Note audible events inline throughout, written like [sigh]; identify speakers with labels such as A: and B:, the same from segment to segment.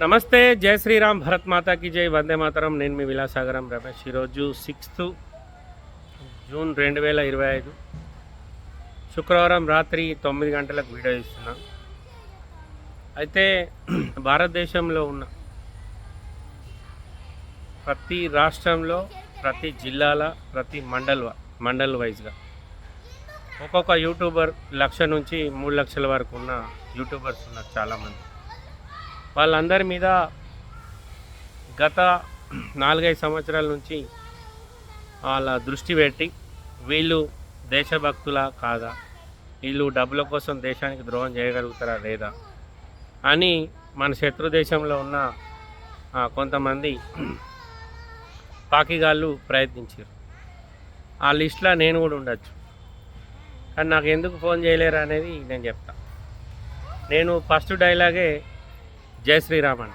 A: నమస్తే జై శ్రీరామ్ భరత్ మాతాకి జై వందే మాతరం. నేను మీ విలాసాగరం రమేష్. ఈరోజు సిక్స్త్ జూన్ రెండు వేల ఇరవై ఐదు. శుక్రవారం రాత్రి తొమ్మిది గంటలకు వీడియో ఇస్తున్నా అయితే భారతదేశంలో ఉన్న ప్రతి రాష్ట్రంలో ప్రతి జిల్లాల ప్రతి మండల్ మండల్ వైజ్గా ఒక్కొక్క యూట్యూబర్ లక్ష నుంచి మూడు లక్షల వరకు ఉన్న యూట్యూబర్స్ ఉన్నారు చాలామంది. వాళ్ళందరి మీద గత నాలుగైదు సంవత్సరాల నుంచి వాళ్ళ దృష్టి పెట్టి వీళ్ళు దేశభక్తుల కాదా? వీళ్ళు డబ్బుల కోసం దేశానికి ద్రోహం చేయగలుగుతారా లేదా? అని మన శత్రు దేశంలో ఉన్న కొంతమంది పాకిగాళ్ళు ప్రయత్నించారు. ఆ లిస్ట్లో నేను కూడా ఉండొచ్చు. కానీ నాకు ఎందుకు ఫోన్ చేయలేరు అనేది నేను చెప్తా. నేను ఫస్ట్ డైలాగే జై శ్రీరామ్ అంట.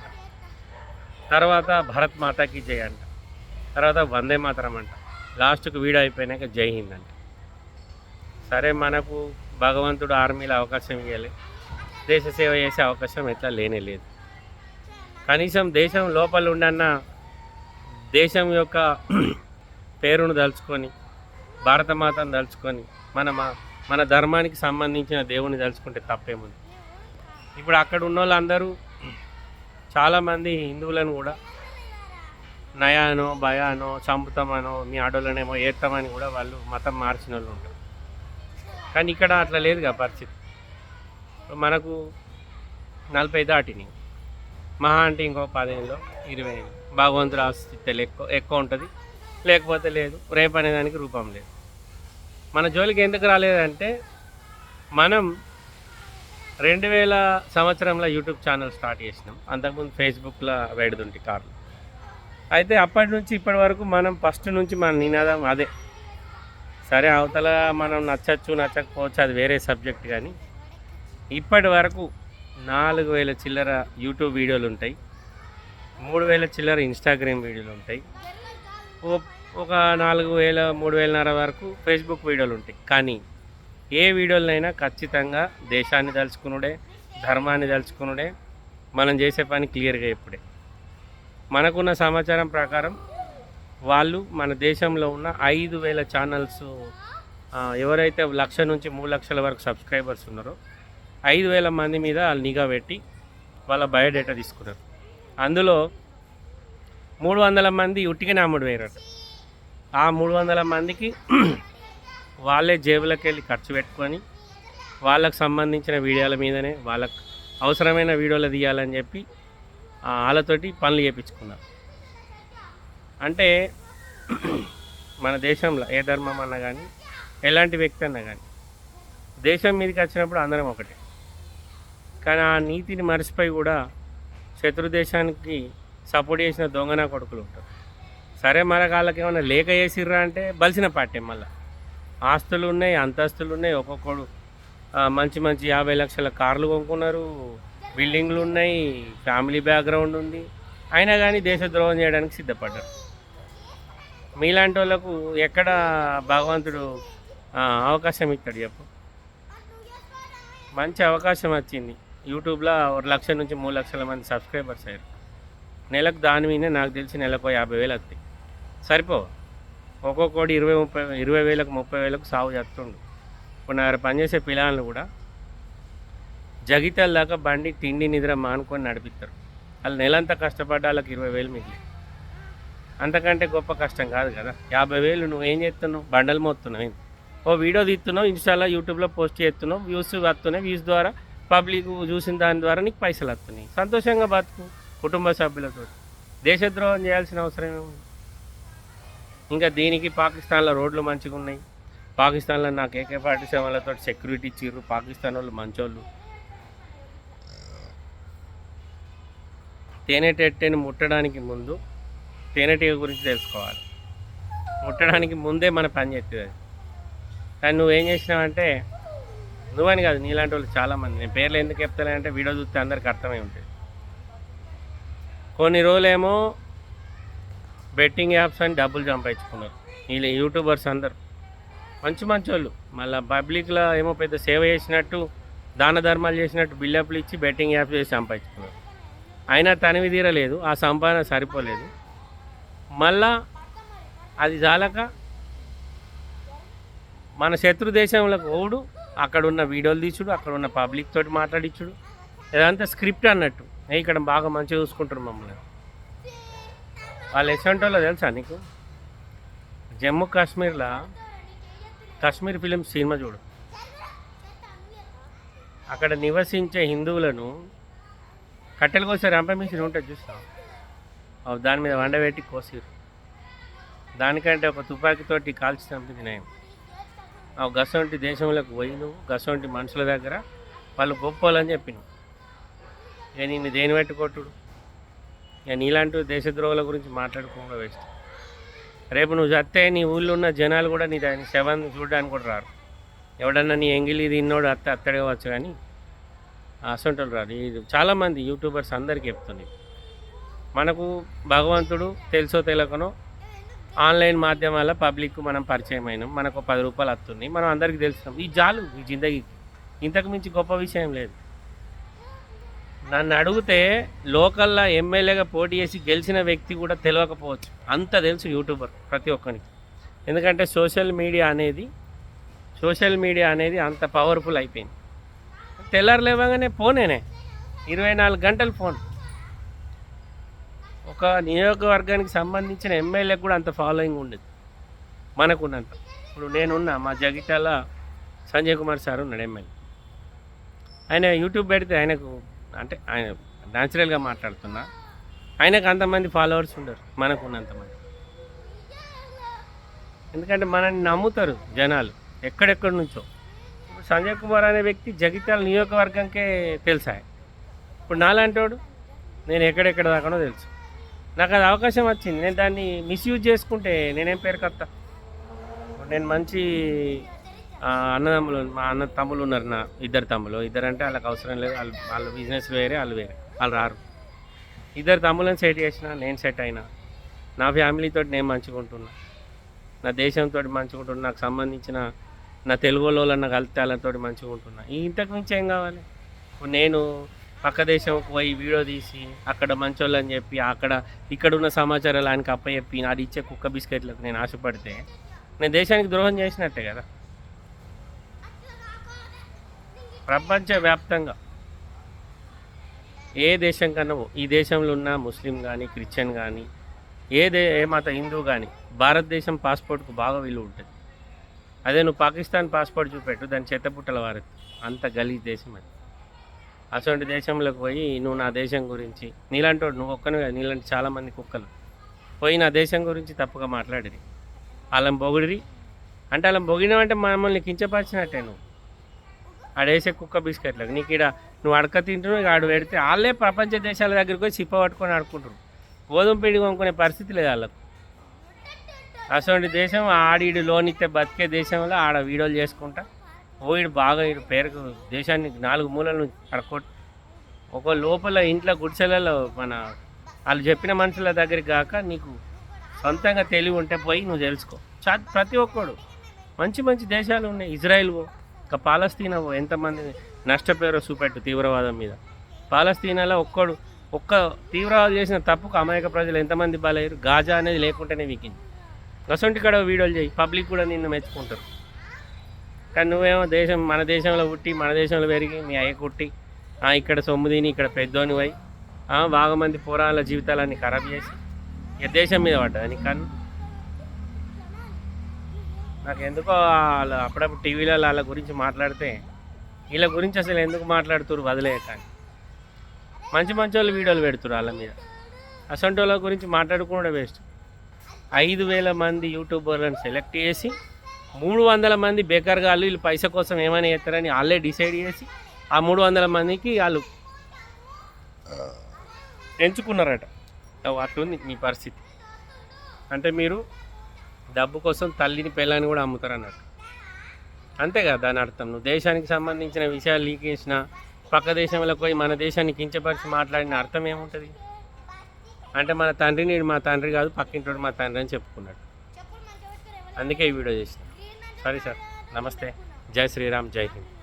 A: తర్వాత భరత్ మాతాకి జై అంట. తర్వాత వందే మాతరం అంట. లాస్ట్కు వీడు అయిపోయినాక జై హింద్ అంట. సరే మనకు భగవంతుడు ఆర్మీలో అవకాశం ఇవ్వాలి దేశ సేవ చేసే అవకాశం ఎట్లా లేనే లేదు. కనీసం దేశం లోపల ఉండన్న దేశం యొక్క [clears throat] పేరును దలుచుకొని భారతమాతను దలుచుకొని మన మా- మన ధర్మానికి సంబంధించిన దేవుని దలుచుకుంటే తప్పేముంది. ఇప్పుడు అక్కడ ఉన్న వాళ్ళందరూ చాలామంది హిందువులను కూడా నయానో భయానో చంపుతామనో మీ ఆడోళ్ళనేమో ఏస్తామని కూడా వాళ్ళు మతం మార్చిన వాళ్ళు ఉంటారు. కానీ ఇక్కడ అట్లా లేదుగా పరిస్థితి. మనకు నలభై దాటినాయి మహా అంటే ఇంకో పదిహేనులో ఇరవై ఐదు. భగవంతుడు ఆస్తిత్యాలు ఎక్కువ ఎక్కువ ఉంటుంది. లేకపోతే లేదు. రేపు అనేదానికి రూపం లేదు. మన జోలికి ఎందుకు రాలేదంటే మనం రెండు వేల సంవత్సరంలో యూట్యూబ్ ఛానల్ స్టార్ట్ చేసినాం. అంతకుముందు ఫేస్బుక్లో వేడుదుంటి కార్లు. అయితే అప్పటి నుంచి ఇప్పటి వరకు మనం ఫస్ట్ నుంచి మన నినాదం అదే. సరే అవతల మనం నచ్చచ్చు నచ్చకపోవచ్చు అది వేరే సబ్జెక్ట్ కానీ ఇప్పటి వరకు నాలుగు వేల చిల్లర యూట్యూబ్ వీడియోలు ఉంటాయి. మూడు వేల చిల్లర ఇన్స్టాగ్రామ్ వీడియోలు ఉంటాయి. ఒక నాలుగు వేల మూడు వేలన్నర వరకు ఫేస్బుక్ వీడియోలు ఉంటాయి. కానీ ఏ వీడియోలైనా ఖచ్చితంగా దేశాన్ని తలుచుకునుడే ధర్మాన్ని తలుచుకునుడే మనం చేసే పని క్లియర్గా ఇప్పుడే మనకున్న సమాచారం ప్రకారం వాళ్ళు మన దేశంలో ఉన్న ఐదు వేల ఛానల్స్ ఎవరైతే లక్ష నుంచి మూడు లక్షల వరకు సబ్స్క్రైబర్స్ ఉన్నారో ఐదు వేల మంది మీద వాళ్ళు నిఘా పెట్టి వాళ్ళ బయోడేటా తీసుకున్నారు. అందులో మూడు వందల మంది ఉట్టికి అమ్ముడు వేయరట ఆ మూడు వందల మందికి వాళ్ళే జేబులకు వెళ్ళి ఖర్చు పెట్టుకొని వాళ్ళకు సంబంధించిన వీడియోల మీదనే వాళ్ళకు అవసరమైన వీడియోలు తీయాలని చెప్పి ఆ, వాళ్ళతోటి పనులు చేయించుకున్నారు అంటే [clears throat] మన దేశంలో ఏ ధర్మం అన్నా కానీ ఎలాంటి వ్యక్తి అన్నా కానీ దేశం మీదకి వచ్చినప్పుడు అందరం ఒకటే. కానీ ఆ నీతిని మరిచిపోయి కూడా శత్రు దేశానికి సపోర్ట్ చేసిన దొంగన కొడుకులు ఉంటారు. సరే మన కాళ్ళకి ఏమైనా లేక చేసిర్రా అంటే బలిసిన పార్టీ మళ్ళీ. ఆస్తులు ఉన్నాయి అంతస్తులు ఉన్నాయి ఒక్కొక్కడు మంచి మంచి యాభై లక్షల కార్లు కొనుక్కున్నారు. బిల్డింగ్లు ఉన్నాయి ఫ్యామిలీ బ్యాక్గ్రౌండ్ ఉంది. అయినా కానీ దేశద్రోహం చేయడానికి సిద్ధపడ్డారు. మీలాంటి వాళ్ళకు ఎక్కడ భగవంతుడు అవకాశం ఇస్తాడు చెప్పు. మంచి అవకాశం వచ్చింది. యూట్యూబ్లో ఒక లక్ష నుంచి మూడు లక్షల మంది సబ్స్క్రైబర్స్ అయ్యారు. నెలకు దాని మీద నాకు తెలిసి నెలకు యాభై వేలు వస్తాయి. సరిపో ఒక్కొక్కటి ఇరవై ముప్పై ఇరవై వేలకు ముప్పై వేలకు సాగు చేస్తుండు. ఇప్పుడు నా పనిచేసే పిల్లలు కూడా జగితాల దాకా బండి తిండి నిద్ర మానుకొని నడిపిస్తారు. వాళ్ళు నెలంతా కష్టపడ్డ వాళ్ళకి ఇరవై వేలు మిగిలి అంతకంటే గొప్ప కష్టం కాదు కదా. యాభై వేలు నువ్వు ఏం చేస్తున్నావు? బండలు మోస్తున్నావు ఓ వీడియో తీస్తున్నావు ఇన్స్టాలో యూట్యూబ్లో పోస్ట్ చేస్తున్నావు వ్యూస్ వస్తున్నాయి వ్యూస్ ద్వారా పబ్లిక్ చూసిన దాని ద్వారా నీకు పైసలు వస్తున్నాయి. సంతోషంగా బతుకు కుటుంబ సభ్యులతో దేశద్రోహం చేయాల్సిన అవసరం ఏముంది? ఇంకా దీనికి పాకిస్తాన్లో రోడ్లు మంచిగా ఉన్నాయి పాకిస్తాన్లో నాకు ఏకే ఫార్టీ సెవెన్లతో సెక్యూరిటీ ఇచ్చిర్రు. పాకిస్తాన్ వాళ్ళు మంచోళ్ళు. తేనెటెట్టెని ముట్టడానికి ముందు తేనెటీగ గురించి తెలుసుకోవాలి. ముట్టడానికి ముందే మన పని చేస్తుంది అది కానీ నువ్వేం చేసినావంటే నువ్వని కాదు నీలాంటి వాళ్ళు చాలామంది. నేను పేర్లు ఎందుకు చెప్తానంటే వీడియో చూస్తే అందరికి అర్థమై ఉంటుంది. కొన్ని రోజులేమో బెట్టింగ్ యాప్స్ అని డబ్బులు సంపాదించుకున్నారు. వీళ్ళు యూట్యూబర్స్ అందరు. మంచి మంచి వాళ్ళు. మళ్ళీ పబ్లిక్లో ఏమో పెద్ద సేవ చేసినట్టు దాన ధర్మాలు చేసినట్టు బిల్డప్లు ఇచ్చి బెట్టింగ్ యాప్స్ చేసి సంపాదించుకున్నారు. అయినా తనివి తీరలేదు ఆ సంపాదన సరిపోలేదు. మళ్ళా అది చాలక మన శత్రు దేశంలోకి ఓడు అక్కడ ఉన్న వీడియోలు తీసుడు అక్కడ ఉన్న పబ్లిక్ తోటి మాట్లాడించుడు ఇదంతా స్క్రిప్ట్ అన్నట్టు. ఇక్కడ బాగా మంచిగా చూసుకుంటారు మమ్మల్ని. వాళ్ళు ఎసంటోలో తెలుసా నీకు? జమ్మూ కాశ్మీర్లో కాశ్మీర్ ఫిలిం సినిమా చూడు. అక్కడ నివసించే హిందువులను కట్టెలు కోసే రంప మిషన్ ఉంటుంది చూస్తాం అవి దాని మీద వండబెట్టి కోసిరు దానికంటే ఒక తుపాకీతోటి కాల్చి చంపింది నేను ఆ గసంటి దేశంలోకి పోయి నువ్వు గసంటి మనుషుల దగ్గర వాళ్ళు గొప్పోలని చెప్పినావు. ఇక నిన్ను దేని పెట్టి ఇక నీలాంటి దేశద్రోహుల గురించి మాట్లాడుకోవడం వేస్ట్. రేపు నువ్వు చస్తే నీ ఊళ్ళో ఉన్న జనాలు కూడా నీ దాని సెవెన్ చూడడానికి కూడా రారు. ఎవడన్నా నీ ఎంగిలి తిన్నోడు అత్త అత్తడే వచ్చు కానీ అసంటోళ్ళు రారు. ఇది చాలామంది యూట్యూబర్స్ అందరికీ చెప్తుంది మనకు భగవంతుడు తెలుసో తెలియకనో ఆన్లైన్ మాధ్యమాల పబ్లిక్ మనం పరిచయం అయినాం. మనకు పది రూపాయలు వస్తుంది మనం అందరికీ తెలుస్తాం ఈ జాలు ఈ జిందగీకి. ఇంతకు మించి గొప్ప విషయం లేదు. నన్ను అడిగితే లోకల్లో ఎమ్మెల్యేగా పోటీ చేసి గెలిచిన వ్యక్తి కూడా తెలియకపోవచ్చు అంత తెలుసు యూట్యూబర్ ప్రతి ఒక్కరికి ఎందుకంటే సోషల్ మీడియా అనేది సోషల్ మీడియా అనేది అంత పవర్ఫుల్ అయిపోయింది. తెల్లారు లేవగానే ఫోనేనే. ఇరవై నాలుగు గంటలు ఫోన్. ఒక నియోజకవర్గానికి సంబంధించిన ఎమ్మెల్యే కూడా అంత ఫాలోయింగ్ ఉండదు. మనకున్నంత. ఇప్పుడు నేనున్నా మా జగిత్యాల సంజయ్ కుమార్ సార్ ఉన్నాడు ఎమ్మెల్యే. ఆయన యూట్యూబ్ పెడితే ఆయనకు అంటే ఆయన న్యాచురల్గా మాట్లాడుతున్నా. ఆయనకు అంతమంది ఫాలోవర్స్ ఉండరు. మనకు ఉన్నంతమంది ఎందుకంటే మనల్ని నమ్ముతారు జనాలు. ఎక్కడెక్కడి నుంచో. ఇప్పుడు సంజయ్ కుమార్ అనే వ్యక్తి జగిత్యాల నియోజకవర్గంకే తెలుసా ఇప్పుడు నాలాంటోడు నేను ఎక్కడెక్కడ దాకానో తెలుసు. నాకు అది అవకాశం వచ్చింది. నేను దాన్ని మిస్యూజ్ చేసుకుంటే నేనేం పేరు నేను మంచి అన్నదమ్ములు మా అన్న తమ్ముళ్ళు ఉన్నారు నా ఇద్దరు తమ్ములు ఇద్దరు అంటే వాళ్ళకి అవసరం లేదు వాళ్ళు వాళ్ళ బిజినెస్ వేరే వాళ్ళు వేరే వాళ్ళు రారు. ఇద్దరు తమ్ములను సెట్ చేసిన నేను సెట్ అయినా నా ఫ్యామిలీతో నేను మంచిగా నా దేశంతో మంచిగా నాకు సంబంధించిన నా తెలుగు వాళ్ళన్న కలితే వాళ్ళతో మంచిగా ఇంతకు మించి ఏం కావాలి? ఇప్పుడు నేను పక్క దేశంకి పోయి వీడియో తీసి అక్కడ మంచోళ్ళు అని చెప్పి అక్కడ ఇక్కడ ఉన్న సమాచారాలు ఆయనకి అప్పచెప్పి అది ఇచ్చే కుక్క బిస్కెట్లకు నేను ఆశపడితే నేను దేశానికి ద్రోహం చేసినట్టే కదా. ప్రపంచవ్యాప్తంగా ఏ దేశం కన్నా ఈ దేశంలో ఉన్న ముస్లిం కానీ క్రిస్టియన్ కానీ ఏ దే ఏ మత హిందూ కానీ భారతదేశం పాస్పోర్ట్కు బాగా విలువ ఉంటుంది. అదే నువ్వు పాకిస్తాన్ పాస్పోర్ట్ చూపెట్టు దాని చెత్తపుట్టల వారది. అంత గలీజ్ దేశం అది. అటువంటి దేశంలోకి పోయి నువ్వు నా దేశం గురించి నీలాంటి నువ్వు ఒక్కనే కాదు, నీలాంటి చాలామంది కుక్కలు. పోయి నా దేశం గురించి తప్పుగా మాట్లాడిరి. వాళ్ళని పొగిడిరి అంటే వాళ్ళని పొగిడినావంటే మమ్మల్ని కించపరిచినట్టే నువ్వు. ఆడేసే కుక్క బిస్కెట్లకు. నీకు ఇక్కడ నువ్వు అడక తింటున్నావు ఇక ఆడు పెడితే వాళ్ళే ప్రపంచ దేశాల దగ్గరికి పోయి చిప్ప పట్టుకొని ఆడుకుంటారు గోధుమ పిండి కొనుక్కునే పరిస్థితి లేదు వాళ్ళకు. అటువంటి దేశం ఆడీడు లోన్ ఇస్తే బతికే దేశంలో ఆడ వీడియోలు చేసుకుంటా. ఓయిడు బాగా ఈడు పేరుకు దేశాన్ని నాలుగు మూలలు అడకొట్టు ఒక లోపల ఇంట్లో గుడిసెలలో మన వాళ్ళు చెప్పిన మనుషుల దగ్గరికి కాక నీకు సొంతంగా తెలివి ఉంటే పోయి నువ్వు తెలుసుకో. చ ప్రతి ఒక్కడు మంచి మంచి దేశాలు ఉన్నాయి. ఇజ్రాయిల్ పో ఇంకా పాలస్తీనా ఎంతమంది నష్టపోయారో చూపెట్టు తీవ్రవాదం మీద. పాలస్తీనాలో ఒక్కడు ఒక్క తీవ్రవాదం చేసిన తప్పుకు అమాయక ప్రజలు ఎంతమంది బలయ్యారు? గాజా అనేది లేకుంటేనే వీకింది. అసొంటి కాడ వీడియోలు చేయి పబ్లిక్ కూడా నిన్ను మెచ్చుకుంటారు. కానీ నువ్వేమో దేశం మన దేశంలో పుట్టి మన దేశంలో పెరిగి మీ అయ్య కుట్టి ఇక్కడ సొమ్ము తిని ఇక్కడ పెద్దోనివై ఆ, బాగా మంది పోరాళ్ళ జీవితాలన్నీ ఖరాబ్ చేసి ఇక దేశం మీద పడ్డది నీ కన్ను? నాకు ఎందుకో వాళ్ళు అప్పుడప్పుడు టీవీలో వాళ్ళ గురించి మాట్లాడితే వీళ్ళ గురించి అసలు ఎందుకు మాట్లాడుతున్నారు వదిలేయక మంచి మంచి వాళ్ళు వీడియోలు పెడుతున్నారు వాళ్ళ మీద. అసంటి వాళ్ళ గురించి మాట్లాడుకుండా వేస్ట్. ఐదు వేల మంది యూట్యూబర్లను సెలెక్ట్ చేసి మూడు వందల మంది బేకార్గా వాళ్ళు వీళ్ళు పైసా కోసం ఏమైనా చేస్తారని వాళ్ళే డిసైడ్ చేసి ఆ మూడు వందల మందికి వాళ్ళు ఎంచుకున్నారట. అట్లుంది మీ పరిస్థితి. అంటే మీరు డబ్బు కోసం తల్లిని పిల్లని కూడా అమ్ముతారు అన్నట్టు అంతే కదా దాని అర్థం. నువ్వు దేశానికి సంబంధించిన విషయాలు లీక్ చేసిన పక్క దేశంలో పోయి మన దేశాన్ని కించపరిచి మాట్లాడిన అర్థం ఏముంటుంది? అంటే మన తండ్రి నేను మా తండ్రి కాదు పక్కింటోడు మా తండ్రి అని చెప్పుకున్నాడు. అందుకే ఈ వీడియో చేసిన సరే సార్. నమస్తే. జై శ్రీరామ్ జై హింద్.